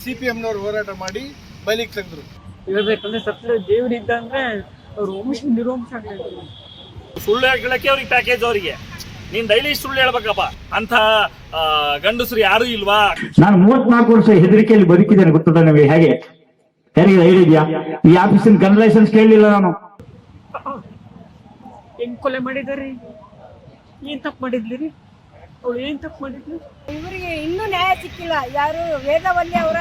C P ಎಮ್ನವ್ರು ಹೋರಾಟ ಮಾಡಿ ಬಯಲಿಗೆ ತೆಗೆದ್ರು ಹೇಳ್ಬೇಕಂದ್ರೆ ಸತ್ಯ ದೇವರಿದ್ದ ಅಂದ್ರೆ ಅವ್ರು ವಂಶ ನಿರ್ವಂಶ ಆಗ್ಲಿಲ್ಲ. ಸುಳ್ಳು ಹೇಳಕ್ಕೆ ಅವ್ರಿಗೆ ಪ್ಯಾಕೇಜ್ ಅವರಿಗೆ. ನೀನ್ ಡೈಲಿ ಸುಳ್ಳು ಹೇಳ್ಬೇಕಪ್ಪ. ಅಂತ ಆ, ಗಂಡಸರು ಯಾರು ಇಲ್ವಾ? ನಾನು ಮೂವತ್ನಾಲ್ಕು ವರ್ಷ ಹೆದರಿಕೆಯಲ್ಲಿ ಬದುಕಿದ್ದೇನೆ ಗೊತ್ತದ ನಿಮಗೆ ಹೇಗೆ? ಯಾರಿಗೆ ಹೇಳಿದ್ಯಾ ಇದೆಯಾ? ಈ ಆಫೀಸಿನ ಗನ್ ಲೈಸೆನ್ಸ್ ಕೇಳಲಿಲ್ಲ ನಾನು. ಹೆಂಗ್ ಕೊಲೆ ಮಾಡಿದಾರಿ? ಏನ್ ತಪ್ಪು ಮಾಡಿದ್ಲಿ ರೀ ಏನ್ ತಪ್ಪು ಮಾಡಿದ್ಲು ಇವರಿಗೆ ಇನ್ನೂ ನ್ಯಾಯ ಸಿಕ್ಕಿಲ್ಲ. ಯಾರು ವೇದವಲ್ಲಿ ಅವರ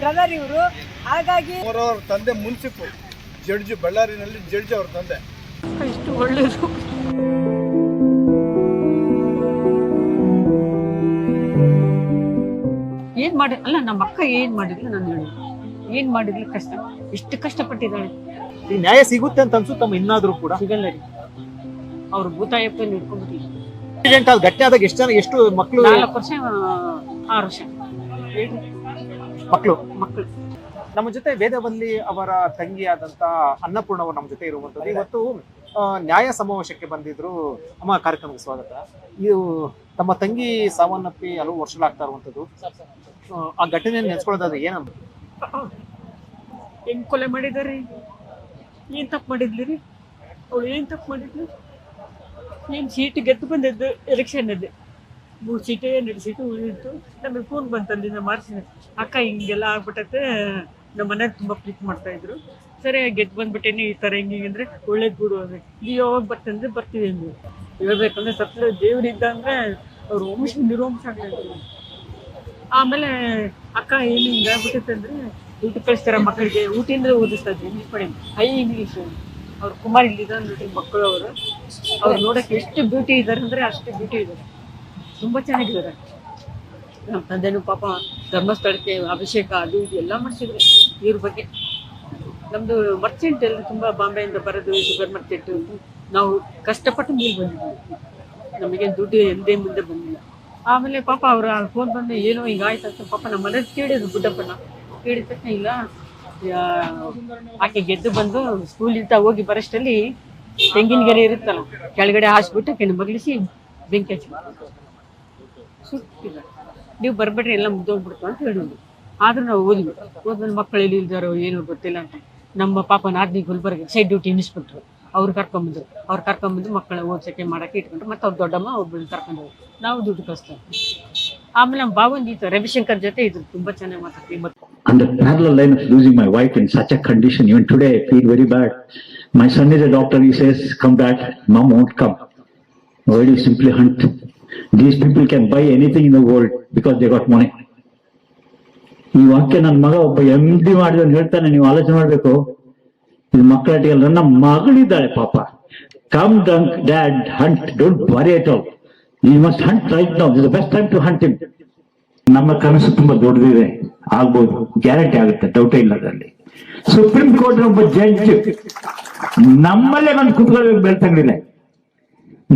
ಬ್ರದರ್ ಇವರು. ಹಾಗಾಗಿ ಅವರವ್ರ ತಂದೆ ಮುನ್ಸಿಪಲ್ ಜಡ್ಜ್ ಬಳ್ಳಾರಿನಲ್ಲಿ ಜಡ್ಜ್ ಅವ್ರ ತಂದೆ. ಇಷ್ಟು ಒಳ್ಳೇದು. ಏನ್ ಮಾಡಿ ಅಲ್ಲ ನಮ್ಮ ಅಕ್ಕ ಏನ್ ಮಾಡಿದ್ಲು ನಾನು ಹೇಳಿ. ಏನ್ ಮಾಡಿದ್ಲು ಕಷ್ಟ ಎಷ್ಟು ಕಷ್ಟಪಟ್ಟಿದ್ದಾಳೆ. ಈ ನ್ಯಾಯ ಸಿಗುತ್ತೆ ಅಂತ ಅನ್ಸುತ್ತಮ್ಮ ಇನ್ನಾದ್ರೂ ಕೂಡ. ಸಿಗಲ್ಲ ರೀ. ಅವ್ರು ಭೂತಾಯಪ್ಪ ಹಿಡ್ಕೊಂಡ್ಬಿಟ್ಟಿಲ್ಲ ಆಕ್ಸಿಡೆಂಟ್ ಆದ ಘಟನೆ ಆದಾಗ ಎಷ್ಟು ಜನ ಎಷ್ಟು ಮಕ್ಕಳು ನಾಲ್ಕು ವರ್ಷ ಆರು ವರ್ಷ. ಮಕ್ಕಳು ಮಕ್ಕಳು ನಮ್ಮ ಜೊತೆ ವೇದವಲ್ಲಿ ಅವರ ತಂಗಿಯಾದಂತ ಅನ್ನಪೂರ್ಣ ಅವರು ನಮ್ಮ ಜೊತೆ ಇರುವಂತದ್ದು. ಇವತ್ತು ಆ, ನ್ಯಾಯ ಸಮಾವೇಶಕ್ಕೆ ಬಂದಿದ್ರು. ಅಮ್ಮ ಕಾರ್ಯಕ್ರಮಕ್ಕೆ ಸ್ವಾಗತ. ಇದು ತಮ್ಮ ತಂಗಿ ಸಾವನ್ನಪ್ಪಿ ಹಲವು ವರ್ಷಗಳಾಗ್ತಾ ಇರುವಂತದ್ದು. ಆ, ಆ ಘಟನೆ ನೆನೆಸ್ಕೊಳ್ಳೋದಾದ್ರೆ ಏನಂತ ಹೆಂಗ್ ಕೊಲೆ ಮಾಡಿದಾರಿ ಏನ್ ತಪ್ಪು ಮಾಡಿದ್ಲಿ ರೀ ಅವಳು ಏನ್ ತಪ್ಪು ಮಾಡಿದ್ಲು? ಏನ್ ಸೀಟ್ ಗೆದ್ದು ಬಂದದ್ದು ಅದೇ ಮೂರು ಸೀಟೇ ಎರಡು ಸೀಟು ಉಳಿದಿತ್ತು ನಮಗೆ ಫೋನ್ ಬಂತಲ್ಲಿಂದ ಮಾರ್ಚ್ ಅಕ್ಕ ಹಿಂಗೆಲ್ಲ ಆಗ್ಬಿಟ್ಟತ್ತೆ ನಮ್ಮ ಮನೆಗೆ ತುಂಬ ಪ್ರೀತಿ ಮಾಡ್ತಾ ಇದ್ರು. ಸರಿ, ಗೆದ್ದು ಬಂದ್ಬಿಟ್ಟೇನಿ ಈ ಥರ ಹಿಂಗೆ ಅಂದರೆ ಒಳ್ಳೇದು ಬಿಡು ಅಂದ್ರೆ ನೀವು ಯಾವಾಗ ಬರ್ತಂದ್ರೆ ಬರ್ತೀವಿ ನೀವು ಹೇಳ್ಬೇಕಂದ್ರೆ ಸತ್ಯ ದೇವರಿದ್ದ ಅಂದರೆ ಅವ್ರು ವಂಶ ನಿರ್ವಂಶ ಆಗಲಿಲ್ಲ. ಆಮೇಲೆ ಅಕ್ಕ ಏನು ಹಿಂಗೆ ಆಗ್ಬಿಟ್ಟೈತೆ ಅಂದ್ರೆ ಊಟ ಕಳಿಸ್ತಾರ ಮಕ್ಕಳಿಗೆ. ಊಟಿಂದ ಓದಿಸ್ತಾ ಇದ್ವಿ ಇಂಗ್ಲೀಷ್ ಹೈ ಇಂಗ್ಲೀಷ್ ಅವ್ರು ಕುಮಾರ್ ಇಲ್ಲಿದ್ದಾರೆ ನೋಡ್ರಿ ಮಕ್ಕಳು ಅವರು. ಅವ್ರು ನೋಡಕ್ಕೆ ಎಷ್ಟು ಬ್ಯೂಟಿ ಇದ್ದಾರೆ ಅಂದ್ರೆ ಅಷ್ಟು ಬ್ಯೂಟಿ ಇದ್ದಾರೆ ತುಂಬಾ ಚೆನ್ನಾಗಿದ್ದಾರೆ. ನಮ್ಮ ತಂದೆನೂ ಪಾಪ ಧರ್ಮಸ್ಥಳಕ್ಕೆ ಅಭಿಷೇಕ ಅದು ಇದು ಎಲ್ಲ ಮಾಡಿಸಿದ್ರು ಇವ್ರ ಬಗ್ಗೆ. ನಮ್ದು ಮರ್ಚೆಂಟ್ ಎಲ್ಲ ತುಂಬಾ ಬಾಂಬೆಯಿಂದ ಬರೋದು ಶುಗರ್ ಮಾರ್ಕೆಟ್ ನಾವು ಕಷ್ಟಪಟ್ಟು ಮೇಲೆ ಬಂದಿದ್ದೀವಿ ನಮಗೆ ದುಡ್ಡು ಎಂದೇ ಮುಂದೆ ಬಂದಿಲ್ಲ. ಆಮೇಲೆ ಪಾಪ ಅವ್ರ ಫೋನ್ ಬಂದು, ಏನೋ ಈಗ ಆಯ್ತು ಅಂತ ಪಾಪ ನಮ್ಮ ಮನೇಲಿ ಕೇಳಿದ್ರು ಬುಡ್ಡಪ್ಪನ ಕೇಳಿದ ತಕ್ಷಣ, ಇಲ್ಲ ಆಕೆ ಗೆದ್ದು ಬಂದು ಸ್ಕೂಲ್ ಸ್ಕೂಲಿಂದ ಹೋಗಿ ಬರೋಷ್ಟರಲ್ಲಿ ತೆಂಗಿನ ಗೆರೆ ಇರುತ್ತಲ್ಲ, ಕೆಳಗಡೆ ಹಾಸ್ಬಿಟ್ಟು ಕೆಣ ಬಗ್ಲಿಸಿ ಬೆಂಕಿ ಸುತ್ತಿಲ್ಲ ನೀವು ಬರ್ಬೇಡ್ರಿ, ಎಲ್ಲ ಮುಗ್ದೋಗ್ಬಿಡ್ತು ಅಂತ ಹೇಳಿದ್ರು. ಆದ್ರೂ ನಾವು ಓದ್ವಿ. ಓದ್ಮೇಲೆ ಮಕ್ಕಳು ಎಲ್ಲಿ ಇಲ್ದಾರೋ ಏನೋ ಗೊತ್ತಿಲ್ಲ ಅಂತ. ನಮ್ಮ ಪಾಪ ನಾದಿನಿ ಗುಲ್ಬರ್ಗ ಸೈಡ್ ಡ್ಯೂಟಿ ಇನ್ಸ್ಪೆಕ್ಟ್ರು. ಅವ್ರು ಕರ್ಕೊಂಬಂದ್ರು ಅವ್ರು ಕರ್ಕೊಂಬಂದು ಮಕ್ಕಳ ಓದ್ಸಕ್ಕೆ ಮಾಡೋಕೆ ಇಟ್ಕೊಂಡ್ರು. ಮತ್ತೆ ಅವ್ರ ದೊಡ್ಡಮ್ಮ ಒಬ್ಬಳು ಕರ್ಕೊಂಡು ನಾವು ದುಡ್ಡು ಕಳಿಸ್ತೇವೆ ಆಮೇಲೆ ನಮ್ಮ ಬಾವಂದು ಈತ ರವಿಶಂಕರ್ ಜೊತೆ ಇದ್ರು. ತುಂಬಾ ಚೆನ್ನಾಗಿ ಮಾತಾಡ್ತೀವಿ on the parallel line of losing my wife in such a condition, even today I feel very bad. My son is a doctor, he says, come back, mom won't come. Why do you simply hunt? These people can buy anything in the world because they got money. ಈ ವಾಕ್ಯ ನನ್ನ ಮಗ ಒಬ್ಬ M D ಮಾಡಿದ ಹೇಳ್ತಾನೆ ನೀವು ಆಲೋಚನೆ ಮಾಡ್ಬೇಕು ಇದು ಮಕ್ಕಳಿಗೆ ನನ್ನ ಮಗಳಿದ್ದಾಳೆ ಪಾಪ come dunk dad hunt don't worry at all you must hunt right now is the best time to hunt him ನಮ್ಮ ಕನಸು ತುಂಬಾ ದೊಡ್ಡದಿದೆ, ಆಗ್ಬೋದು, ಗ್ಯಾರಂಟಿ ಆಗುತ್ತೆ ಡೌಟೇ ಇಲ್ಲ ಅದರಲ್ಲಿ. ಸುಪ್ರೀಂ ಕೋರ್ಟ್ ಒಬ್ಬ ಜಡ್ಜ್ ನಮ್ಮಲ್ಲೇ ಬಂದು ಕುತ್ಕೊಳ್ಬೇಕು ಬೆಳ್ತಂಗಿಲ್ಲ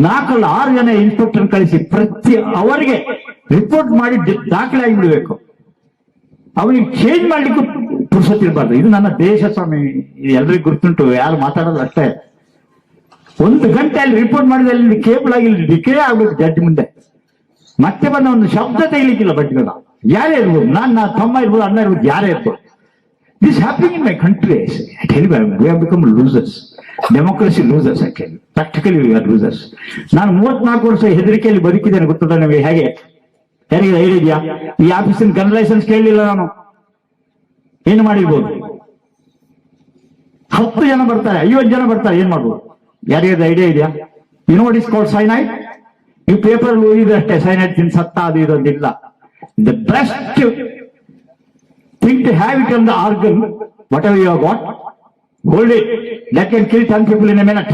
ನಾಲ್ಕಲ್ಲ ಆರು ಜನ ಇನ್ಸ್ಪೆಕ್ಟರ್ ಕಳಿಸಿ ಪ್ರತಿ ಅವರಿಗೆ ರಿಪೋರ್ಟ್ ಮಾಡಿ ದಾಖಲೆ ಆಗಿಬಿಡ್ಬೇಕು. ಅವನಿಗೆ ಚೇಂಜ್ ಮಾಡ್ಲಿಕ್ಕೂ ಇರಬಾರ್ದು. ಇದು ನನ್ನ ದೇಶ ಸ್ವಾಮಿ, ಇದು ಎಲ್ರಿಗೂ ಗುರ್ತುಂಟು, ಯಾರು ಮಾತಾಡೋದು ಅಷ್ಟೇ. ಒಂದು ಗಂಟೆ ಅಲ್ಲಿ ರಿಪೋರ್ಟ್ ಮಾಡಿದ್ರೆ ಅಲ್ಲಿ ಕೇಬಲ್ ಆಗಿ ಡಿಕೇ ಆಗ್ಬೇಕು ಜಡ್ಜ್ ಮುಂದೆ. ಮತ್ತೆ ಬಂದ ಒಂದು ಶಬ್ದ ತೆಗಿಲಿಕ್ಕಿಲ್ಲ ಬಟ್ಗಳ ಯಾರೇ ಇರ್ಬೋದು ನಾನು ನನ್ನ ತಮ್ಮ ಇರ್ಬೋದು, ಅಣ್ಣ ಇರ್ಬೋದು, ಯಾರೇ ಇರ್ಬೋದು. This happening in my country become losers democracy losers actually practically we are losers ನಾನು ಮೂವತ್ನಾಲ್ಕು ವರ್ಷ ಹೆದರಿಕೆಯಲ್ಲಿ ಬದುಕಿದ್ದೇನೆ, ಗೊತ್ತದ ನಿಮಗೆ ಹೇಗೆ? ಯಾರಿಗೆ ಇದೆಯಾ? ಈ ಆಫೀಸಿನ ಗನ್ ಲೈಸೆನ್ಸ್ ಕೇಳಲಿಲ್ಲ ನಾನು. ಏನು ಮಾಡಿರ್ಬೋದು? ಹತ್ತು ಜನ ಬರ್ತಾರೆ, ಐವತ್ತು ಜನ ಬರ್ತಾರೆ, ಏನ್ ಮಾಡ್ಬೋದು? ಯಾರಿಗಾದ ಐಡಿಯಾ ಇದೆಯಾ? You know is called cyanide ಈ ಪೇಪರ್ ಓದಿದಷ್ಟೇ ಸೈನೈಡ್ ತಿನ್ ಸತ್ತ ಅದು ಇರೋದಿಲ್ಲ the best thing to have it on the organ whatever you got hold it that can kill ton people in a minute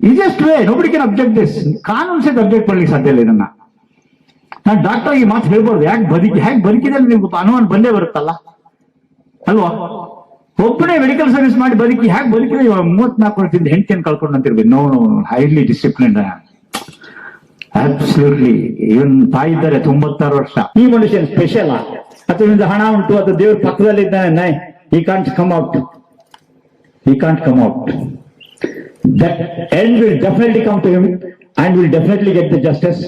easiest way nobody can object this ಕಾನೂನು ಸಹಿತ object ಮಾಡ್ಲಿಕ್ಕೆ ಸಾಧ್ಯ ಇಲ್ಲ ಇದನ್ನ. ನಾನು ಡಾಕ್ಟರ್ ಈ ಮಾತು ಹೇಳ್ಬೋದು ಯಾಕೆ ಬದುಕಿ ಹ್ಯಾಕ್ ಬದುಕಿದೆ ನಿಮ್ಗೆ ಅನುಮಾನ ಬಂದೇ ಬರುತ್ತಲ್ಲ? ಅಲ್ವಾ? ಒಬ್ಬನೇ ಮೆಡಿಕಲ್ ಸರ್ವಿಸ್ ಮಾಡಿ ಬದುಕಿ ಹ್ಯಾಕ್ ಬದುಕಿದೆ ಇವಾಗ ಮೂವತ್ನಾಲ್ಕು ವರ್ಷದಿಂದ ಹೆಂಡತಿಯನ್ನು ಕಳ್ಕೊಂಡು ಅಂತಿರ್ಬೇಕು no no highly discipline absolutely even ತಾಯಿದ್ದಾರೆ ತೊಂಬತ್ತಾರು ವರ್ಷ. ಈ ಮನುಷ್ಯನ್ ಸ್ಪೆಷಲ್ ಅಥವಾ ಹಣ ಉಂಟು ಅದು ದೇವ್ರ ಪಕ್ಕದಲ್ಲಿ ಇದ್ದಾನೆ ಈ ಕಾಂಟ್ ಕಮ್ ಔಟ್ ಈ can't come out that end will definitely come to him and will definitely get the justice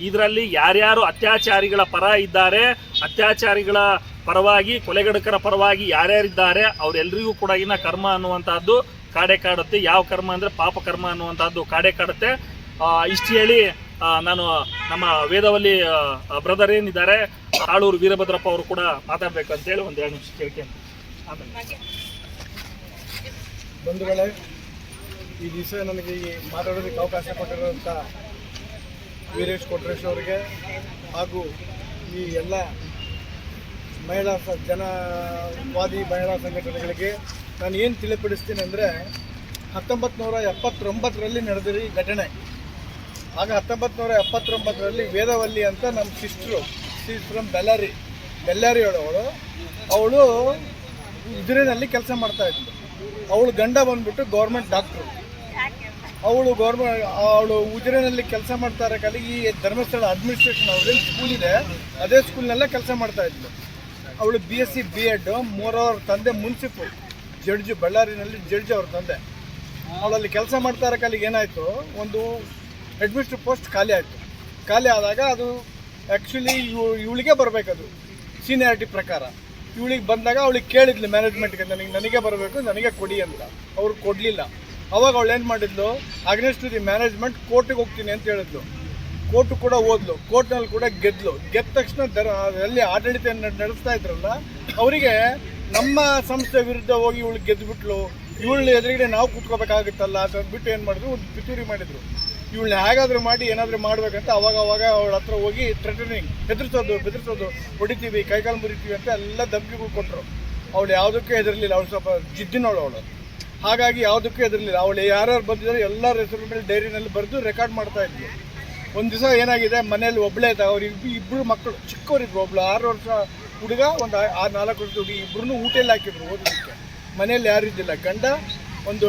ಇದರಲ್ಲಿ ಯಾರ್ಯಾರು ಅತ್ಯಾಚಾರಿಗಳ ಪರ ಇದ್ದಾರೆ ಅತ್ಯಾಚಾರಿಗಳ ಪರವಾಗಿ ಕೊಲೆಗಡಕರ ಪರವಾಗಿ ಯಾರ್ಯಾರಿದ್ದಾರೆ ಅವರೆಲ್ಲರಿಗೂ ಕೂಡ ಇನ್ನ ಕರ್ಮ ಅನ್ನುವಂತಹದ್ದು ಕಾಡೆ ಕಾಡುತ್ತೆ. ಯಾವ ಕರ್ಮ ಅಂದ್ರೆ ಪಾಪ ಕರ್ಮ ಅನ್ನುವಂತಹದ್ದು ಕಾಡೆ ಕಾಡುತ್ತೆ. ಆ, ಇಷ್ಟು ಹೇಳಿ ನಾನು ನಮ್ಮ ವೇದವಲ್ಲಿ ಬ್ರದರ್ ಏನಿದ್ದಾರೆ, ಆಳೂರು ವೀರಭದ್ರಪ್ಪ ಅವರು ಕೂಡ ಮಾತಾಡ್ಬೇಕು ಅಂತ ಹೇಳಿ ಒಂದು ಎರಡು ನಿಮಿಷ ಕೇಳ್ಕೊಂಡು ಬಂಧುಗಳೇ, ಈ ದಿವಸ ನನಗೆ ಈ ಮಾತಾಡೋದಕ್ಕೆ ಅವಕಾಶ ಕೊಟ್ಟಿರುವಂಥ ವೀರೇಶ್ ಕೊಟ್ರೇಶ್ ಅವರಿಗೆ ಹಾಗೂ ಈ ಎಲ್ಲ ಮಹಿಳಾ ಸ, ಜನವಾದಿ ಮಹಿಳಾ ಸಂಘಟನೆಗಳಿಗೆ ನಾನು ಏನು ತಿಳಿಪಡಿಸ್ತೀನಿ ಅಂದರೆ ಹತ್ತೊಂಬತ್ತು ನೂರ ಎಪ್ಪತ್ತೊಂಬತ್ತರಲ್ಲಿ ನಡೆದಿರೋ ಈ ಘಟನೆ ಆಗ ಹತ್ತೊಂಬತ್ತು ನೂರ ಎಪ್ಪತ್ತೊಂಬತ್ತರಲ್ಲಿ ವೇದವಲ್ಲಿ ಅಂತ ನಮ್ಮ sister she's from Bellary Bellary ಅವಳು ಅವಳು ಉಜಿರೆನಲ್ಲಿ ಕೆಲಸ ಮಾಡ್ತಾ ಇದ್ಳು ಅವಳು ಗಂಡ ಬಂದ್ಬಿಟ್ಟು ಗೌರ್ಮೆಂಟ್ ಡಾಕ್ಟ್ರು ಅವಳು ಗೌರ್ಮೆಂಟ್ ಅವಳು ಉಜಿರೆನಲ್ಲಿ ಕೆಲಸ ಮಾಡ್ತಾ ಕಾಲಿಗೆ ಈ ಧರ್ಮಸ್ಥಳ ಅಡ್ಮಿನಿಸ್ಟ್ರೇಷನ್ ಅವ್ರಲ್ಲಿ ಸ್ಕೂಲ್ ಇದೆ, ಅದೇ ಸ್ಕೂಲ್ನಲ್ಲೇ ಕೆಲಸ ಮಾಡ್ತಾ ಇದ್ಲು. ಅವಳು B S C B Ed ಮೂರವ್ರ ತಂದೆ ಮುನ್ಸಿಪಲ್ ಜಡ್ಜ್ ಬಳ್ಳಾರಿನಲ್ಲಿ ಜಡ್ಜ್ ಅವ್ರ ತಂದೆ. ಅವಳಲ್ಲಿ ಕೆಲಸ ಮಾಡ್ತಾ ಇರೋ ಕಾಲಿಗೆ ಏನಾಯಿತು, ಒಂದು ಅಡ್ಮಿನಿಸ್ಟ್ರೇಟಿವ್ ಪೋಸ್ಟ್ ಖಾಲಿ ಆಯಿತು. ಖಾಲಿ ಆದಾಗ ಅದು ಆ್ಯಕ್ಚುಲಿ ಇವು, ಇವಳಿಗೆ ಬರಬೇಕದು ಸೀನಿಯಾರಿಟಿ ಪ್ರಕಾರ. ಇವಳಿಗೆ ಬಂದಾಗ ಅವಳಿಗೆ ಕೇಳಿದ್ಲು ಮ್ಯಾನೇಜ್ಮೆಂಟ್ಗೆ ನನಗೆ ನನಗೆ ಬರಬೇಕು, ನನಗೆ ಕೊಡಿ ಅಂತ. ಅವ್ರು ಕೊಡಲಿಲ್ಲ. ಅವಾಗ ಅವಳು ಏನು ಮಾಡಿದ್ಲು? ಅಗ್ನೆಸ್ಟ್ ದಿ ಮ್ಯಾನೇಜ್ಮೆಂಟ್ ಕೋರ್ಟಿಗೆ ಹೋಗ್ತೀನಿ ಅಂತ ಹೇಳಿದ್ಲು. ಕೋರ್ಟ್ ಕೂಡ ಓದ್ಲು. ಕೋರ್ಟ್ನಲ್ಲಿ ಕೂಡ ಗೆದ್ಲು. ಗೆದ್ದ ತಕ್ಷಣ ದರ ಎಲ್ಲಿ ಆಡಳಿತ ನಡೆಸ್ತಾ ಇದ್ರಲ್ಲ, ಅವರಿಗೆ ನಮ್ಮ ಸಂಸ್ಥೆ ವಿರುದ್ಧ ಹೋಗಿ ಇವಳು ಗೆದ್ದುಬಿಟ್ಲು ಇವಳು ಎದುರುಗಡೆ ನಾವು ಕೂತ್ಕೋಬೇಕಾಗುತ್ತಲ್ಲ ಅಂತ ಅಂದ್ಬಿಟ್ಟು ಏನು ಮಾಡಿದ್ರು? ಒಂದು ಪಿತೂರಿ ಮಾಡಿದ್ರು. ಇವಳನ್ನ ಹೇಗಾದ್ರೂ ಮಾಡಿ ಏನಾದರೂ ಮಾಡ್ಬೇಕಂತ ಅವಾಗ ಅವಾಗ ಅವಳ ಹತ್ರ ಹೋಗಿ ಥ್ರೆಟನಿಂಗ್ ಹೆದರ್ಸೋದು, ಬೆದರ್ಸೋದು. ಹೊಡಿತೀವಿ, ಕೈಕಾಲು ಮುರಿತೀವಿ ಅಂತ ಎಲ್ಲ ಧಮಕಿಗಳು ಕೊಟ್ಟರು ಅವಳು ಯಾವುದಕ್ಕೂ ಹೆದರಲಿಲ್ಲ, ಅವಳು ಸ್ವಲ್ಪ ಜಿದ್ದಿನವಳು ಅವಳು. ಹಾಗಾಗಿ ಯಾವುದಕ್ಕೂ ಹೆದರಲಿಲ್ಲ. ಅವಳು ಯಾರ್ಯಾರು ಬಂದಿದ್ದಾರೆ ಎಲ್ಲರ ಹೆಸರು ಮೇಲೆ ಡೈರಿನಲ್ಲಿ ಬರೆದು ರೆಕಾರ್ಡ್ ಮಾಡ್ತಾ ಇದ್ವಿ ಒಂದು ದಿವಸ ಏನಾಗಿದೆ, ಮನೇಲಿ ಒಬ್ಬಳೇ ಇದ್ದ, ಅವ್ರು ಇಬ್ಬರು ಮಕ್ಕಳು ಚಿಕ್ಕವರಿದ್ರು ಒಬ್ಳು ಆರು ವರ್ಷ ಹುಡುಗ, ಒಂದು ಆರು ನಾಲ್ಕು ವರ್ಷ ಹುಡುಗಿ ಇಬ್ಬರೂ ಊಟಲ್ಲಿ ಹಾಕಿದ್ರು ಓದೋದಕ್ಕೆ ಮನೇಲಿ ಯಾರು ಇದ್ದಿಲ್ಲ. ಗಂಡ ಒಂದು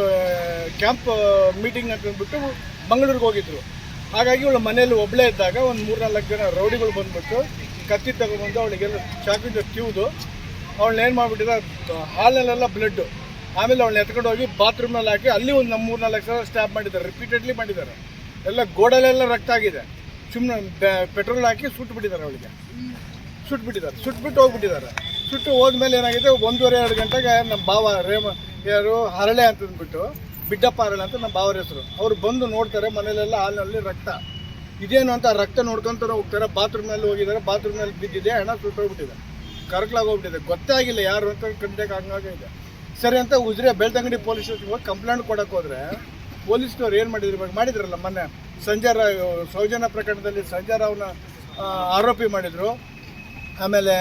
ಕ್ಯಾಂಪ್ ಮೀಟಿಂಗ್ ಅಂತ ಅಂದ್ಬಿಟ್ಟು ಮಂಗಳೂರಿಗೆ ಹೋಗಿದ್ರು. ಹಾಗಾಗಿ ಇವಳು ಮನೇಲಿ ಒಬ್ಬಳೇ ಇದ್ದಾಗ ಒಂದು ಮೂರ್ನಾಲ್ಕು ಜನ ರೌಡಿಗಳು ಬಂದ್ಬಿಟ್ಟು ಕತ್ತಿ ತಗೊಂಡ್ಬಂದು ಅವಳಿಗೆಲ್ಲ ಚಾಕಿಂದ ಕ್ಯೂದು ಅವಳನ್ನ ಏನು ಮಾಡಿಬಿಟ್ಟಿದ್ದಾರೆ ಹಾಲಲ್ಲೆಲ್ಲ ಬ್ಲಡ್ಡು ಆಮೇಲೆ ಅವಳನ್ನ ಎತ್ಕೊಂಡು ಹೋಗಿ ಬಾತ್ರೂಮ್ನಲ್ಲಿ ಹಾಕಿ ಅಲ್ಲಿ ಒಂದು ನಮ್ಮ ಮೂರು ನಾಲ್ಕು ಸಲ ಸ್ಟ್ಯಾಪ್ ಮಾಡಿದ್ದಾರೆ ರಿಪೀಟೆಡ್ಲಿ ಮಾಡಿದ್ದಾರೆ. ಎಲ್ಲ ಗೋಡಲೆಲ್ಲ ರಕ್ತ ಆಗಿದೆ. ಸುಮ್ಮನೆ ಪೆಟ್ರೋಲ್ ಹಾಕಿ ಸುಟ್ಟು ಬಿಟ್ಟಿದ್ದಾರೆ ಅವಳಿಗೆ. ಸುಟ್ಬಿಟ್ಟಿದ್ದಾರೆ ಸುಟ್ಬಿಟ್ಟು ಹೋಗ್ಬಿಟ್ಟಿದ್ದಾರೆ. ಸುಟ್ಟು ಹೋದ್ಮೇಲೆ ಏನಾಗಿದೆ? ಒಂದೂವರೆ, ಎರಡು ಗಂಟೆಗೆ ನಮ್ಮ ಭಾವ ರೇಮ ಯಾರು ಹರಳೆ ಅಂತ ಅಂದ್ಬಿಟ್ಟು ಬಿಡ್ಡಪ್ಪ ಅರಳ ಅಂತ ನಮ್ಮ ಬಾವರ ಹೆಸರು. ಅವ್ರು ಬಂದು ನೋಡ್ತಾರೆ, ಮನೇಲೆಲ್ಲ ಹಾಲಿನಲ್ಲಿ ರಕ್ತ. ಇದೇನು ಅಂತ ರಕ್ತ ನೋಡ್ಕೊಂತಾರೆ ಹೋಗ್ತಾರೆ ಬಾತ್ರೂಮ್ನಲ್ಲಿ ಹೋಗಿದ್ದಾರೆ ಬಾತ್ರೂಮ್ನಲ್ಲಿ ಬಿದ್ದಿದೆ, ಹಣ ಸುಟ್ಟೋಗ್ಬಿಟ್ಟಿದೆ. ಕರ್ಕಲಾಗೋಗ್ಬಿಟ್ಟಿದೆ. ಗೊತ್ತಾಗಿಲ್ಲ ಯಾರು ಅಂತ ಕಂಡಕ್ಕೆ ಹಂಗಾಗಿದೆ ಸರಿ ಅಂತ ಉಜ್ರೆ ಬೆಳ್ತಂಗಡಿ ಪೊಲೀಸ್ ಸ್ಟೇಷನ್ಗೆ ಹೋಗಿ ಕಂಪ್ಲೇಂಟ್ ಕೊಡಕ್ಕೆ ಹೋದ್ರೆ ಪೊಲೀಸ್ನವ್ರು ಏನು ಮಾಡಿದ್ರು ಇವಾಗ? ಮಾಡಿದ್ರಲ್ಲ ಮೊನ್ನೆ ಸಂಜಯ್ ರಾವ್ ಸೌಜನ್ಯ ಪ್ರಕರಣದಲ್ಲಿ ಸಂಜಯ್ ರಾವ್ನ ಆರೋಪಿ ಮಾಡಿದರು. ಆಮೇಲೆ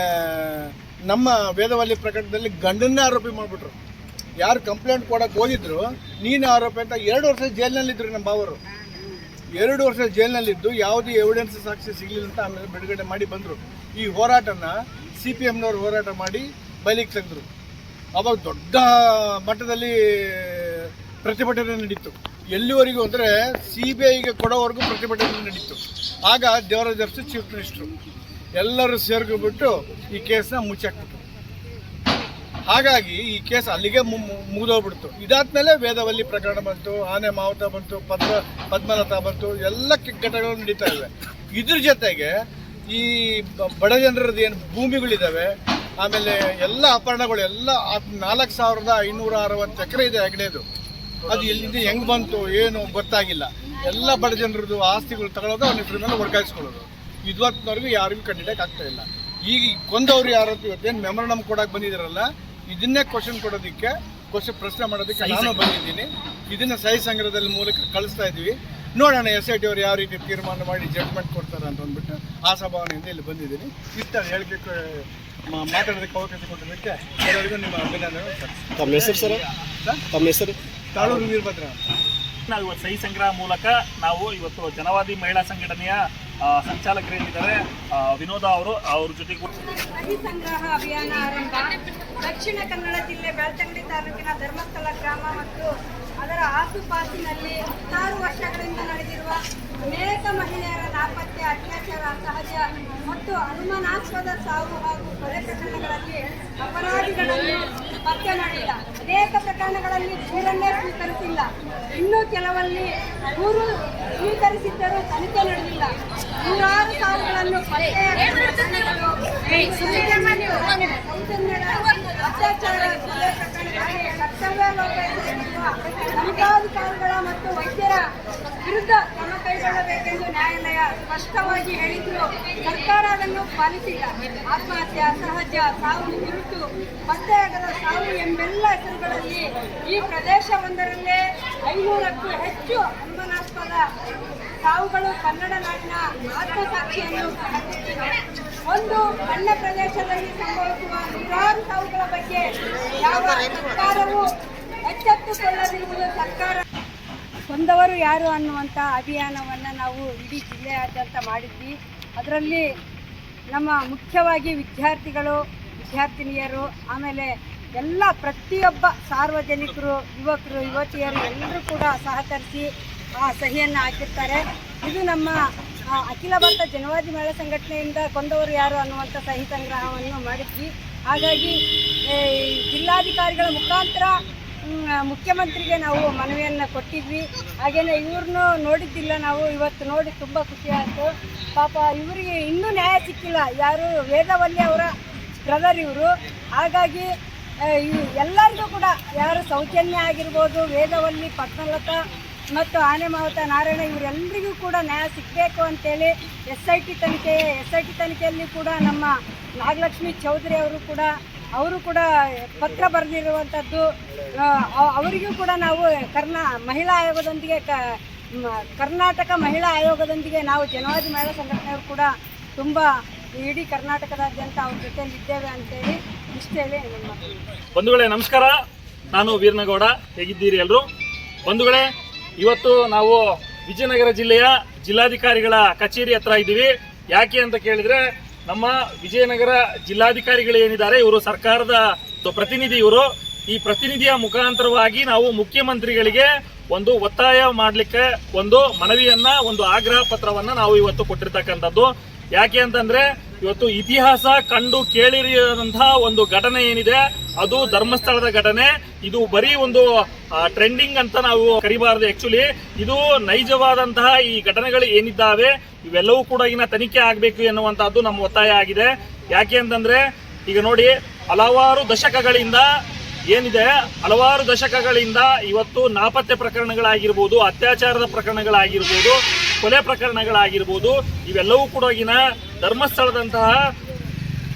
ನಮ್ಮ ವೇದವಲ್ಲಿ ಪ್ರಕರಣದಲ್ಲಿ ಗಂಡನ್ನೇ ಆರೋಪಿ ಮಾಡಿಬಿಟ್ರು. ಯಾರು ಕಂಪ್ಲೇಂಟ್ ಕೊಡಕ್ಕೆ ಹೋಗಿದ್ರು, ನೀನು ಆರೋಪಿ ಅಂತ ಎರಡು ವರ್ಷ ಜೈಲಿನಲ್ಲಿದ್ದರು ನಮ್ಮ ಬಾವರು ಎರಡು ವರ್ಷ ಜೈಲಿನಲ್ಲಿದ್ದು ಯಾವುದೇ ಎವಿಡೆನ್ಸ್ ಸಾಕ್ಷಿ ಸಿಗಲಿಲ್ಲ ಅಂತ ಆಮೇಲೆ ಬಿಡುಗಡೆ ಮಾಡಿ ಬಂದರು. ಈ ಹೋರಾಟನ ಸಿ ಪಿ ಎಮ್ನವ್ರು ಹೋರಾಟ ಮಾಡಿ ಬಯಲಿಗೆ ತೆಗೆದ್ರು ಅವಾಗ ದೊಡ್ಡ ಮಟ್ಟದಲ್ಲಿ ಪ್ರತಿಭಟನೆ ನಡೀತು. ಎಲ್ಲಿವರೆಗೂ ಅಂದರೆ ಸಿ ಬಿ ಐಗೆ ಕೊಡೋವರೆಗೂ ಪ್ರತಿಭಟನೆ ನಡೀತು. ಆಗ ದೇವರಾಜ ಅರಸು ಚೀಫ್ ಮಿನಿಸ್ಟ್ರು ಎಲ್ಲರೂ ಸೇರ್ಕೊಬಿಟ್ಟು ಈ ಕೇಸನ್ನ ಮುಚ್ಚಾಕ್ಬಿಟ್ರು ಹಾಗಾಗಿ ಈ ಕೇಸ್ ಅಲ್ಲಿಗೆ ಮುಗಿದೋಗ್ಬಿಡ್ತು. ಇದಾದ್ಮೇಲೆ ವೇದವಲ್ಲಿ ಪ್ರಕರಣ ಬಂತು, ಆನೆ ಮಾವುತ ಬಂತು, ಪದ್ಮ ಪದ್ಮಲತಾ ಬಂತು, ಎಲ್ಲ ಘಟನೆಗಳು ನಡೀತಾ ಇವೆ. ಇದ್ರ ಜೊತೆಗೆ ಈ ಬಡ ಜನರದ್ದು ಏನು ಭೂಮಿಗಳಿದ್ದಾವೆ ಆಮೇಲೆ ಎಲ್ಲ ಅಪಹರಣಗಳು, ಎಲ್ಲ ನಾಲ್ಕು ಸಾವಿರದ ಐನೂರ ಅರವತ್ತು ಎಕರೆ ಇದೆ ಹೆಗ್ಡೆದು ಅದು ಎಲ್ಲಿಂದ ಹೆಂಗ್ ಬಂತು, ಏನು ಗೊತ್ತಾಗಿಲ್ಲ. ಎಲ್ಲ ಬಡ ಜನರದ್ದು ಆಸ್ತಿಗಳು ತಗೊಳ್ಳೋದು ಅವ್ನ ಹೆಸರು ಮೇಲೆ ವರ್ಗಾಯಿಸ್ಕೊಳ್ಳೋದು. ಇವತ್ತಿನವರೆಗೂ ಯಾರಿಗೂ ಕಂಡಿಡಕ್ಕೆ ಆಗ್ತಾ ಇಲ್ಲ. ಈಗ ಕೊಂದವ್ರು ಯಾರು ಇವತ್ತೇನು ಮೆಮೊರಂಡಮ್ ಕೊಡಕ್ಕೆ ಬಂದಿದ್ದಾರಲ್ಲ ಇದನ್ನೇ ಕ್ವಶನ್ ಕೊಡೋದಕ್ಕೆ ಕ್ವಶನ್ ಪ್ರಶ್ನೆ ಮಾಡೋದಕ್ಕೆ ನಾನು ಬಂದಿದ್ದೀನಿ. ಇದನ್ನ ಸಹಿ ಸಂಗ್ರಹದಲ್ಲಿ ಮೂಲಕ ಕಳಿಸ್ತಾ ಇದ್ದೀವಿ. ನೋಡೋಣ ಎಸ್ ಐ ಟಿ ಅವ್ರು ಯಾವ ರೀತಿ ತೀರ್ಮಾನ ಮಾಡಿ ಜಡ್ಜ್ಮೆಂಟ್ ಕೊಡ್ತಾರೆ ಅಂತ ಅಂದ್ಬಿಟ್ಟು ಆ ಸಭಾವನೆಯಿಂದ ಇಲ್ಲಿ ಬಂದಿದ್ದೀನಿ. ಇಷ್ಟ ಹೇಳಿಕೆ ಮಾತಾಡೋದಕ್ಕೆ ಅವಕಾಶ ಕೊಟ್ಟಿದ್ದಕ್ಕೆ ಎಲ್ಲರಿಗೂ ನಿಮ್ಮ ಅಭಿನಂದನೆ ಸರ್. ತಮ್ಮ ಹೆಸರು ಸರ್? ತಮ್ಮ ಹೆಸರು? ತಾಳೂರು ವೀರಭದ್ರ ನಾವು ಇವತ್ತು ಸಹಿ ಸಂಗ್ರಹ ಮೂಲಕ ನಾವು ಇವತ್ತು ಜನವಾದಿ ಮಹಿಳಾ ಸಂಘಟನೆಯ ಸಂಚಾಲಕರೇನಿದ್ದಾರೆ ವಿನೋದ ಅವರು ಅವ್ರ ಜೊತೆಗೆ ಸಹಿ ಸಂಗ್ರಹ ಅಭಿಯಾನ ಆರಂಭ. ದಕ್ಷಿಣ ಕನ್ನಡ ಜಿಲ್ಲೆ ಬೆಳ್ತಂಗಡಿ ತಾಲೂಕಿನ ಧರ್ಮಸ್ಥಳ ಗ್ರಾಮ ಮತ್ತು ಅದರ ಆಸುಪಾಸಿನಲ್ಲಿ ಹತ್ತಾರು ವರ್ಷಗಳಿಂದ ನಡೆದಿರುವ ಅನೇಕ ಮಹಿಳೆಯರ ನಾಪತ್ತೆ, ಅತ್ಯಾಚಾರ ಸಹಜ ಮತ್ತು ಅನುಮಾನಾಸ್ಪದ ಸಾವು ಹಾಗೂ ಕೊಲೆ ಪ್ರಕರಣಗಳಲ್ಲಿ ಅಪರಾಧಿಗಳನ್ನು ಹತ್ಯೆ ಮಾಡಿಲ್ಲ ಅನೇಕ ಪ್ರಕರಣಗಳಲ್ಲಿ ದೂರನ್ನೇ ಸ್ವೀಕರಿಸಿಲ್ಲ. ಇನ್ನೂ ಕೆಲವಲ್ಲಿ ದೂರು ಸ್ವೀಕರಿಸಿದ್ದರೂ ತನಿಖೆ ನಡೆದಿಲ್ಲ. ನೂರಾರು ಸೌಜನ್ಯದ ಅತ್ಯಾಚಾರ, ಕೊಲೆ ಪ್ರಕರಣಗಳಲ್ಲಿ ಕರ್ತವ್ಯ ತನಿಖಾಧಿಕಾರಿಗಳ ಮತ್ತು ವೈದ್ಯರ ವಿರುದ್ಧ ಕ್ರಮ ಕೈಗೊಳ್ಳಬೇಕೆಂದು ನ್ಯಾಯಾಲಯ ಸ್ಪಷ್ಟವಾಗಿ ಹೇಳಿದ್ರು ಸರ್ಕಾರ ಅದನ್ನು ಪಾಲಿಸಿಲ್ಲ ಆತ್ಮಹತ್ಯೆ ಸಹಜ ಸಾವು ಗುರುತು ಪತ್ತೆಯಾಗದ ಸಾವು ಎಂಬೆಲ್ಲ ಹೆಸರುಗಳಲ್ಲಿ ಈ ಪ್ರದೇಶವೊಂದರಲ್ಲೇ ಐನೂರಕ್ಕೂ ಹೆಚ್ಚು ಅನುಮಾನಾಸ್ಪದ ಸಾವುಗಳು ಕನ್ನಡ ನಾಡಿನ ಆತ್ಮಸಾಕ್ಷಿಯನ್ನು. ಒಂದು ಸಣ್ಣ ಪ್ರದೇಶದಲ್ಲಿ ಸಂಭವಿಸುವ ನೂರಾರು ಸಾವುಗಳ ಬಗ್ಗೆ ಯಾವ ಸರ್ಕಾರವೂ ಎಚ್ಚೆತ್ತುಕೊಳ್ಳದಿರುವುದು ಸರ್ಕಾರ ಕೊಂದವರು ಯಾರು ಅನ್ನುವಂಥ ಅಭಿಯಾನವನ್ನು ನಾವು ಇಡೀ ಜಿಲ್ಲೆಯಾದ್ಯಂತ ಮಾಡಿದ್ವಿ. ಅದರಲ್ಲಿ ನಮ್ಮ ಮುಖ್ಯವಾಗಿ ವಿದ್ಯಾರ್ಥಿಗಳು, ವಿದ್ಯಾರ್ಥಿನಿಯರು, ಆಮೇಲೆ ಎಲ್ಲ ಪ್ರತಿಯೊಬ್ಬ ಸಾರ್ವಜನಿಕರು, ಯುವಕರು, ಯುವತಿಯರು ಎಲ್ಲರೂ ಕೂಡ ಸಹಕರಿಸಿ ಆ ಸಹಿಯನ್ನು ಹಾಕಿರ್ತಾರೆ. ಇದು ನಮ್ಮ ಅಖಿಲ ಭಾರತ ಜನವಾದಿ ಮಹಿಳಾ ಸಂಘಟನೆಯಿಂದ ಕೊಂದವರು ಯಾರು ಅನ್ನುವಂಥ ಸಹಿ ಸಂಗ್ರಹವನ್ನು ಮಾಡಿದ್ವಿ. ಹಾಗಾಗಿ ಜಿಲ್ಲಾಧಿಕಾರಿಗಳ ಮುಖಾಂತರ ಮುಖ್ಯಮಂತ್ರಿಗೆ ನಾವು ಮನವಿಯನ್ನು ಕೊಟ್ಟಿದ್ವಿ. ಹಾಗೇನೆ ಇವ್ರನ್ನೂ ನೋಡಿದ್ದಿಲ್ಲ ನಾವು, ಇವತ್ತು ನೋಡಿ ತುಂಬ ಖುಷಿ ಆಯಿತು. ಪಾಪ ಇವರಿಗೆ ಇನ್ನೂ ನ್ಯಾಯ ಸಿಕ್ಕಿಲ್ಲ. ಯಾರು ವೇದವಲ್ಲಿ ಅವರ ಬ್ರದರ್ ಇವರು. ಹಾಗಾಗಿ ಎಲ್ಲರಿಗೂ ಕೂಡ ಯಾರು ಸೌಜನ್ಯ ಆಗಿರ್ಬೋದು, ವೇದವಲ್ಲಿ, ಪದ್ಮಲತಾ ಮತ್ತು ಆನೆ ಮಾವತ ನಾರಾಯಣ ಇವರೆಲ್ಲರಿಗೂ ಕೂಡ ನ್ಯಾಯ ಸಿಗಬೇಕು ಅಂತೇಳಿ ಎಸ್ ಐ ಟಿ ತನಿಖೆ, ಎಸ್ ಐ ಟಿ ತನಿಖೆಯಲ್ಲಿ ಕೂಡ ನಮ್ಮ ನಾಗಲಕ್ಷ್ಮಿ ಚೌಧರಿ ಅವರು ಕೂಡ ಅವರು ಕೂಡ ಪತ್ರ ಬರೆದಿರುವಂಥದ್ದು ಅವರಿಗೂ ಕೂಡ ನಾವು ಕರ್ನಾ, ಮಹಿಳಾ ಆಯೋಗದೊಂದಿಗೆ ಕ ಕರ್ನಾಟಕ ಮಹಿಳಾ ಆಯೋಗದೊಂದಿಗೆ ನಾವು ಜನವಾದಿ ಮಹಿಳಾ ಸಂಘಟನೆಯವರು ಕೂಡ ತುಂಬ ಇಡೀ ಕರ್ನಾಟಕದಾದ್ಯಂತ ಅವ್ರ ಜೊತೆ ಇದ್ದೇವೆ ಅಂತೇಳಿ ಇಷ್ಟು ಹೇಳಿ ಬಂಧುಗಳೇ, ನಮಸ್ಕಾರ. ನಾನು ವೀರನಗೌಡ. ಹೇಗಿದ್ದೀರಿ ಎಲ್ಲರೂ ಬಂಧುಗಳೇ, ಇವತ್ತು ನಾವು ವಿಜಯನಗರ ಜಿಲ್ಲೆಯ ಜಿಲ್ಲಾಧಿಕಾರಿಗಳ ಕಚೇರಿ ಹತ್ರ ಇದ್ದೀವಿ. ಯಾಕೆ ಅಂತ ಕೇಳಿದ್ರೆ ನಮ್ಮ ವಿಜಯನಗರ ಜಿಲ್ಲಾಧಿಕಾರಿಗಳು ಏನಿದ್ದಾರೆ, ಇವರು ಸರ್ಕಾರದ ಪ್ರತಿನಿಧಿ ಇವರು. ಈ ಪ್ರತಿನಿಧಿಯ ಮುಖಾಂತರವಾಗಿ ನಾವು ಮುಖ್ಯಮಂತ್ರಿಗಳಿಗೆ ಒಂದು ಒತ್ತಾಯ ಮಾಡಲಿಕ್ಕೆ ಒಂದು ಮನವಿಯನ್ನ, ಒಂದು ಆಗ್ರಹ ಪತ್ರವನ್ನ ನಾವು ಇವತ್ತು ಕೊಟ್ಟಿರ್ತಕ್ಕಂಥದ್ದು. ಯಾಕೆ ಅಂತಂದ್ರೆ ಇವತ್ತು ಇತಿಹಾಸ ಕಂಡು ಕೇಳಿರಿದಂತಹ ಒಂದು ಘಟನೆ ಏನಿದೆ, ಅದು ಧರ್ಮಸ್ಥಳದ ಘಟನೆ. ಇದು ಬರೀ ಒಂದು ಟ್ರೆಂಡಿಂಗ್ ಅಂತ ನಾವು ಕರಿಬಾರದು ಆಕ್ಚುಲಿ ಇದು ನೈಜವಾದಂತಹ ಈ ಘಟನೆಗಳು ಏನಿದ್ದಾವೆ, ಇವೆಲ್ಲವೂ ಕೂಡ ಇನ್ನ ತನಿಖೆ ಆಗಬೇಕು ಎನ್ನುವಂತಹದ್ದು ನಮ್ಮ ಒತ್ತಾಯ ಆಗಿದೆ. ಯಾಕೆ ಅಂತಂದ್ರೆ, ಈಗ ನೋಡಿ, ಹಲವಾರು ದಶಕಗಳಿಂದ ಏನಿದೆ, ಹಲವಾರು ದಶಕಗಳಿಂದ ಇವತ್ತು ನಾಪತ್ತೆ ಪ್ರಕರಣಗಳಾಗಿರ್ಬೋದು, ಅತ್ಯಾಚಾರದ ಪ್ರಕರಣಗಳಾಗಿರ್ಬೋದು ಕೊಲೆ ಪ್ರಕರಣಗಳಾಗಿರ್ಬೋದು, ಇವೆಲ್ಲವೂ ಕೂಡ ಈಗಿನ ಧರ್ಮಸ್ಥಳದಂತಹ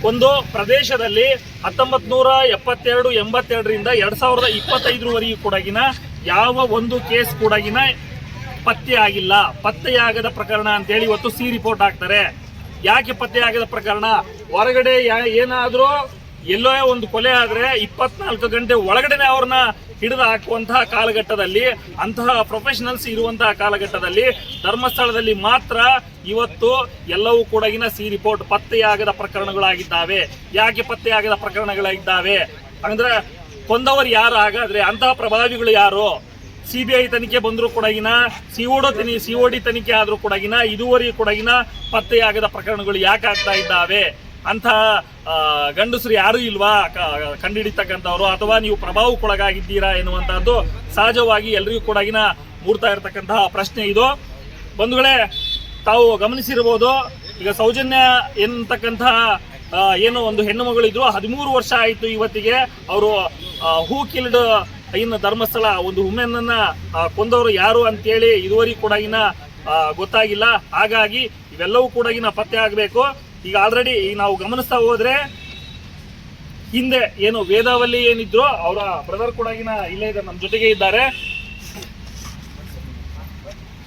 ಒಂದು ಪ್ರದೇಶದಲ್ಲಿ ಹತ್ತೊಂಬತ್ ನೂರ ಎಪ್ಪತ್ತೆರಡು, ಎಂಬತ್ತೆರಡರಿಂದ ಎರಡು ಸಾವಿರದ ಇಪ್ಪತ್ತೈದರವರೆಗೂ ಕೂಡಗಿನ ಯಾವ ಒಂದು ಕೇಸ್ ಕೂಡಗಿನ ಪತ್ತೆ ಆಗಿಲ್ಲ. ಪತ್ತೆಯಾಗದ ಪ್ರಕರಣ ಅಂತೇಳಿ ಇವತ್ತು ಸಿ ರಿಪೋರ್ಟ್ ಹಾಕ್ತಾರೆ. ಯಾಕೆ ಪತ್ತೆಯಾಗದ ಪ್ರಕರಣ? ಹೊರಗಡೆ ಯಾ- ಏನಾದ್ರೂ ಎಲ್ಲೋ ಒಂದು ಕೊಲೆ ಆದ್ರೆ ಇಪ್ಪತ್ನಾಲ್ಕು ಗಂಟೆ ಒಳಗಡೆನೆ ಅವ್ರನ್ನ ಹಿಡಿದು ಹಾಕುವಂತಹ ಕಾಲಘಟ್ಟದಲ್ಲಿ, ಅಂತಹ ಪ್ರೊಫೆಷನಲ್ಸ್ ಇರುವಂತಹ ಕಾಲಘಟ್ಟದಲ್ಲಿ, ಧರ್ಮಸ್ಥಳದಲ್ಲಿ ಮಾತ್ರ ಇವತ್ತು ಎಲ್ಲವೂ ಕೂಡಗಿನ ಸಿ ರಿಪೋರ್ಟ್ ಪತ್ತೆಯಾಗದ ಪ್ರಕರಣಗಳಾಗಿದ್ದಾವೆ. ಯಾಕೆ ಪತ್ತೆಯಾಗದ ಪ್ರಕರಣಗಳಾಗಿದ್ದಾವೆ? ಅಂದ್ರೆ ಕೊಂದವರು ಯಾರು ಹಾಗಾದ್ರೆ ಅಂತಹ ಪ್ರಭಾವಿಗಳು ಯಾರು? ಸಿಬಿಐ ತನಿಖೆ ಬಂದರೂ ಕೂಡಗಿನ ಸಿಒಡಿ ತನಿ ಸಿಒಡಿ ತನಿಖೆ ಆದರೂ ಕೂಡಗಿನ ಇದುವರೆಗೂ ಕೂಡಗಿನ ಪತ್ತೆಯಾಗದ ಪ್ರಕರಣಗಳು ಯಾಕೆ ಆಗ್ತಾ ಇದ್ದಾವೆ? ಅಂತ ಗಂಡಸರು ಯಾರು ಇಲ್ವಾ? ಕಂಡುಹಿಡಿತಕ್ಕಂಥವ್ರು ಅಥವಾ ನೀವು ಪ್ರಭಾವಕ್ಕೊಳಗಾಗಿದ್ದೀರಾ ಎನ್ನುವಂಥದ್ದು ಸಹಜವಾಗಿ ಎಲ್ರಿಗೂ ಕೂಡಗಿನ ಮೂಡ್ತಾ ಇರತಕ್ಕಂತಹ ಪ್ರಶ್ನೆ ಇದು. ಬಂಧುಗಳೇ, ತಾವು ಗಮನಿಸಿರ್ಬೋದು ಈಗ ಸೌಜನ್ಯ ಎನ್ನತಕ್ಕಂತಹ ಏನು ಒಂದು ಹೆಣ್ಣು ಮಗಳಿದ್ರು, ಹದಿಮೂರು ವರ್ಷ ಆಯಿತು ಇವತ್ತಿಗೆ. ಅವರು ಹೂ ಕಿಲ್ಡ್ ಇನ್ನು ಧರ್ಮಸ್ಥಳ, ಒಂದು ವುಮೆನ್ ಅನ್ನ ಕೊಂದವರು ಯಾರು ಅಂತೇಳಿ ಇದುವರೆಗೂ ಕೂಡ ಗೊತ್ತಾಗಿಲ್ಲ. ಹಾಗಾಗಿ ಇವೆಲ್ಲವೂ ಕೂಡ ಪತ್ತೆ ಆಗಬೇಕು. ಈಗ ಆಲ್ರೆಡಿ ನಾವು ಗಮನಿಸ್ತಾ ಹೋದ್ರೆ, ಹಿಂದೆ ಏನು ವೇದಾವಲ್ಲಿ ಏನಿದ್ರು ಅವರ ಬ್ರದರ್ ಕೂಡ ಇಲ್ಲೇ ಇದ್ದಾರೆ ನಮ್ಮ ಜೊತೆಗೆ ಇದ್ದಾರೆ.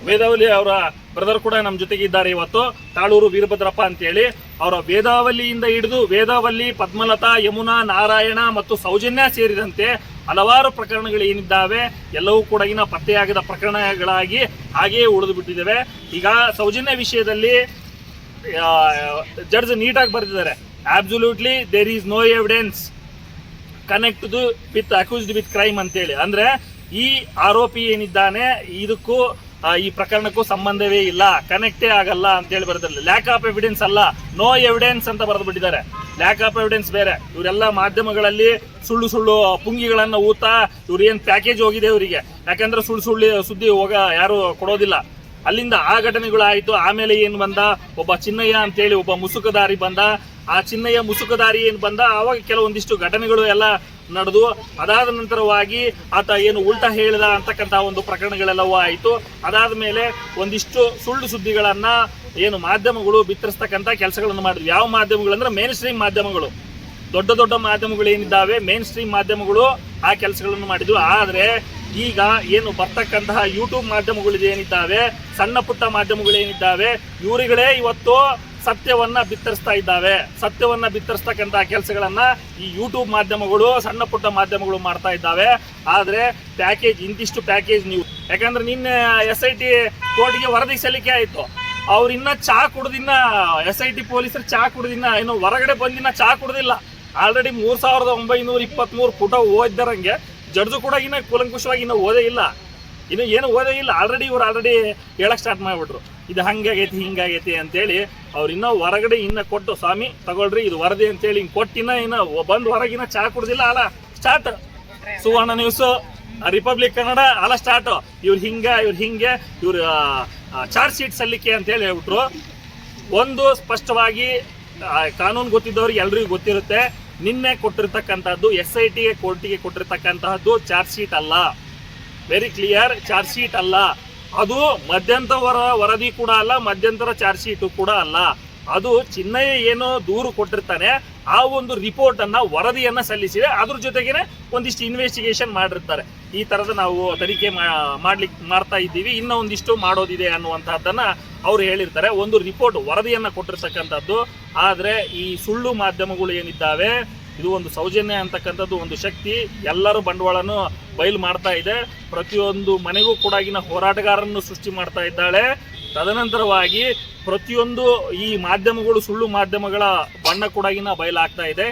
ವೇದಾವಲಿ ಅವರ ಬ್ರದರ್ ಕೂಡ ನಮ್ಮ ಜೊತೆಗೆ ಇದ್ದಾರೆ ಇವತ್ತು. ತಾಳೂರು ವೀರಭದ್ರಪ್ಪ ಅಂತೇಳಿ ಅವರ ವೇದಾವಲಿಯಿಂದ ಹಿಡಿದು ವೇದಾವಲ್ಲಿ ಪದ್ಮಲತಾ, ಯಮುನಾ, ನಾರಾಯಣ ಮತ್ತು ಸೌಜನ್ಯ ಸೇರಿದಂತೆ ಹಲವಾರು ಪ್ರಕರಣಗಳು ಏನಿದ್ದಾವೆ, ಎಲ್ಲವೂ ಕೂಡ ಪತ್ತೆಯಾಗದ ಪ್ರಕರಣಗಳಾಗಿ ಹಾಗೆಯೇ ಉಳಿದು ಬಿಟ್ಟಿದ್ದಾವೆ. ಈಗ ಸೌಜನ್ಯ ವಿಷಯದಲ್ಲಿ ಜಡ್ಜ್ ನೀಟಾಗಿ ಬರೆದಿದ್ದಾರೆ. Absolutely there is no evidence connect with accused with crime ಅಂತೇಳಿ. ಅಂದ್ರೆ ಈ ಆರೋಪಿ ಏನಿದ್ದಾನೆ, ಇದಕ್ಕೂ ಈ ಪ್ರಕರಣಕ್ಕೂ ಸಂಬಂಧವೇ ಇಲ್ಲ ಕನೆಕ್ಟೇ ಆಗಲ್ಲ ಅಂತ ಹೇಳಿ ಲ್ಯಾಕ್ ಆಫ್ ಎವಿಡೆನ್ಸ್ ಅಲ್ಲ ನೋ ಎವಿಡೆನ್ಸ್ ಅಂತ ಬರೆದು ಬಿಟ್ಟಿದ್ದಾರೆ ಲ್ಯಾಕ್ ಆಫ್ ಎವಿಡೆನ್ಸ್ ಬೇರೆ. ಇವರೆಲ್ಲ ಮಾಧ್ಯಮಗಳಲ್ಲಿ ಸುಳ್ಳು ಸುಳ್ಳು ಪುಂಗಿಗಳನ್ನು ಊತ, ಇವ್ರು ಏನ್ ಪ್ಯಾಕೇಜ್ ಹೋಗಿದೆ ಇವರಿಗೆ. ಯಾಕಂದ್ರೆ ಸುಳ್ಳು ಸುಳ್ಳು ಸುದ್ದಿ ಹೋಗ, ಯಾರು ಕೊಡೋದಿಲ್ಲ. ಅಲ್ಲಿಂದ ಆ ಘಟನೆಗಳು ಆಯ್ತು ಆಮೇಲೆ ಏನು ಬಂದ? ಒಬ್ಬ ಚಿನ್ನಯ್ಯ ಅಂತೇಳಿ ಒಬ್ಬ ಮುಸುಕದಾರಿ ಬಂದ. ಆ ಚಿನ್ನಯ್ಯ ಮುಸುಕದಾರಿ ಏನು ಬಂದ? ಆವಾಗ ಕೆಲವೊಂದಿಷ್ಟು ಘಟನೆಗಳು ಎಲ್ಲ ನಡೆದು, ಅದಾದ ನಂತರವಾಗಿ ಆತ ಏನು ಉಲ್ಟಾ ಹೇಳಿದ ಅಂತಕ್ಕಂಥ ಒಂದು ಪ್ರಕರಣಗಳೆಲ್ಲವೂ ಆಯಿತು. ಅದಾದ ಮೇಲೆ ಒಂದಿಷ್ಟು ಸುಳ್ಳು ಸುದ್ದಿಗಳನ್ನು ಏನು ಮಾಧ್ಯಮಗಳು ಬಿತ್ತರಿಸ್ತಕ್ಕಂಥ ಕೆಲಸಗಳನ್ನು ಮಾಡಿದ್ವಿ. ಯಾವ ಮಾಧ್ಯಮಗಳು ಅಂದ್ರೆ ಮೇನ್ ಸ್ಟ್ರೀಮ್ ಮಾಧ್ಯಮಗಳು. ದೊಡ್ಡ ದೊಡ್ಡ ಮಾಧ್ಯಮಗಳು ಏನಿದ್ದಾವೆ? ಮೇನ್ ಸ್ಟ್ರೀಮ್ ಮಾಧ್ಯಮಗಳು ಆ ಕೆಲಸಗಳನ್ನು ಮಾಡಿದ್ವು. ಆದರೆ ಈಗ ಏನು ಬರ್ತಕ್ಕಂತಹ ಯೂಟ್ಯೂಬ್ ಮಾಧ್ಯಮಗಳು ಏನಿದ್ದಾವೆ, ಸಣ್ಣ ಪುಟ್ಟ ಮಾಧ್ಯಮಗಳು ಏನಿದ್ದಾವೆ, ಇವರುಗಳೇ ಇವತ್ತು ಸತ್ಯವನ್ನ ಬಿತ್ತರಿಸ್ತಾ ಇದ್ದಾವೆ. ಸತ್ಯವನ್ನ ಬಿತ್ತರಿಸ್ತಕ್ಕಂತಹ ಕೆಲಸಗಳನ್ನ ಈ ಯೂಟ್ಯೂಬ್ ಮಾಧ್ಯಮಗಳು, ಸಣ್ಣ ಪುಟ್ಟ ಮಾಧ್ಯಮಗಳು ಮಾಡ್ತಾ ಇದ್ದಾವೆ. ಆದ್ರೆ ಪ್ಯಾಕೇಜ್ ಇಂತಿಷ್ಟು ಪ್ಯಾಕೇಜ್ ನೀವು ಯಾಕಂದ್ರೆ ನಿನ್ನೆ ಎಸ್ ಐ ಟಿ ಕೋರ್ಟ್ಗೆ ವರದಿ ಸಲ್ಲಿಕೆ ಆಯಿತು. ಇನ್ನ ಚಾ ಕುಡ್ದಿನ್ನ ಎಸ್ ಐ ಟಿ ಪೊಲೀಸರು ಚಾ ಕುಡ್ದಿನ್ನ ಇನ್ನು ಹೊರಗಡೆ ಬಂದಿನ ಚಾ ಕುಡ್ದಿಲ್ಲ. ಆಲ್ರೆಡಿ ಮೂರು ಸಾವಿರದ ಒಂಬೈನೂರ ಇಪ್ಪತ್ಮೂರು ಪುಟ ಓದಿದರಂಗೆ ಜಡ್ಜು ಕೂಡ ಇನ್ನ ಕೂಲಂಕುಷವಾಗಿ ಇನ್ನೂ ಓದೇ ಇಲ್ಲ. ಇನ್ನು ಏನು ಓದೇ ಇಲ್ಲ. ಆಲ್ರೆಡಿ ಇವ್ರು ಆಲ್ರೆಡಿ ಹೇಳಕ್ ಸ್ಟಾರ್ಟ್ ಮಾಡ್ಬಿಟ್ರು. ಇದು ಹಂಗಾಗೈತಿ, ಹಿಂಗಾಗೈತಿ ಅಂತೇಳಿ ಅವ್ರು ಇನ್ನೂ ಹೊರಗಡೆ ಇನ್ನ ಕೊಟ್ಟು, ಸ್ವಾಮಿ, ತಗೊಳ್ರಿ, ಇದು ವರದಿ ಅಂತೇಳಿ ಹಿಂಗೆ ಕೊಟ್ಟಿನ ಇನ್ನ ಬಂದು ಹೊರಗಿನ ಚಾ ಕುಡ್ದಿಲ್ಲ ಅಲ್ಲ start Suvarna news Republic Kannada ಅಲ್ಲ ಸ್ಟಾರ್ಟ್ ಇವ್ರು ಹಿಂಗ, ಇವ್ರು ಹಿಂಗೆ, ಇವ್ರು ಚಾರ್ಜ್ ಶೀಟ್ ಸಲ್ಲಿಕೆ ಅಂತ ಹೇಳಿ ಹೇಳ್ಬಿಟ್ರು. ಒಂದು ಸ್ಪಷ್ಟವಾಗಿ ಕಾನೂನು ಗೊತ್ತಿದ್ದವ್ರಿಗೆ ಎಲ್ರಿಗೂ ಗೊತ್ತಿರುತ್ತೆ. ನಿನ್ನೆ ಕೊಟ್ಟಿರ್ತಕ್ಕಂಥದ್ದು ಎಸ್ ಐ ಟಿಗೆ ಕೋರ್ಟಿಗೆ ಕೊಟ್ಟಿರ್ತಕ್ಕಂತಹದ್ದು ಚಾರ್ಜ್ ಶೀಟ್ ಅಲ್ಲ. ವೆರಿ ಕ್ಲಿಯರ್ ಚಾರ್ಜ್ ಶೀಟ್ ಅಲ್ಲ. ಅದು ಮಧ್ಯಂತರ ವರದಿ ಕೂಡ ಅಲ್ಲ, ಮಧ್ಯಂತರ ಚಾರ್ಜ್ ಶೀಟು ಕೂಡ ಅಲ್ಲ. ಅದು ಚಿನ್ನಯ್ಯ ಏನೋ ದೂರು ಕೊಟ್ಟಿರ್ತಾನೆ, ಆ ಒಂದು ರಿಪೋರ್ಟ್ ಅನ್ನ ವರದಿಯನ್ನ ಸಲ್ಲಿಸಿದೆ ಅದ್ರ ಜೊತೆಗೇನೆ ಒಂದಿಷ್ಟು ಇನ್ವೆಸ್ಟಿಗೇಷನ್ ಮಾಡಿರ್ತಾರೆ. ಈ ತರದ ನಾವು ತನಿಖೆ ಮಾಡ್ಲಿಕ್ಕೆ ಮಾಡ್ತಾ ಇದ್ದೀವಿ. ಇನ್ನೂ ಒಂದಿಷ್ಟು ಮಾಡೋದಿದೆ ಅನ್ನುವಂತಹದ್ದನ್ನ ಅವ್ರು ಹೇಳಿರ್ತಾರೆ. ಒಂದು ರಿಪೋರ್ಟ್ ವರದಿಯನ್ನ ಕೊಟ್ಟಿರ್ತಕ್ಕಂಥದ್ದು. ಆದ್ರೆ ಈ ಸುಳ್ಳು ಮಾಧ್ಯಮಗಳು ಏನಿದ್ದಾವೆ ಇದು ಒಂದು ಸೌಜನ್ಯ ಅಂತಕ್ಕಂಥದ್ದು, ಒಂದು ಶಕ್ತಿ. ಎಲ್ಲರೂ ಬಂಡವಾಳನು ಬಯಲು ಮಾಡ್ತಾ ಇದೆ. ಪ್ರತಿಯೊಂದು ಮನೆಗೂ ಕೂಡ ಈಗಿನ ಹೋರಾಟಗಾರರನ್ನು ಸೃಷ್ಟಿ ಮಾಡ್ತಾ ಇದ್ದಾಳೆ. ತದನಂತರವಾಗಿ ಪ್ರತಿಯೊಂದು ಈ ಮಾಧ್ಯಮಗಳು, ಸುಳ್ಳು ಮಾಧ್ಯಮಗಳ ಬಣ್ಣ ಕೂಡ ಬಯಲಾಗ್ತಾ ಇದೆ.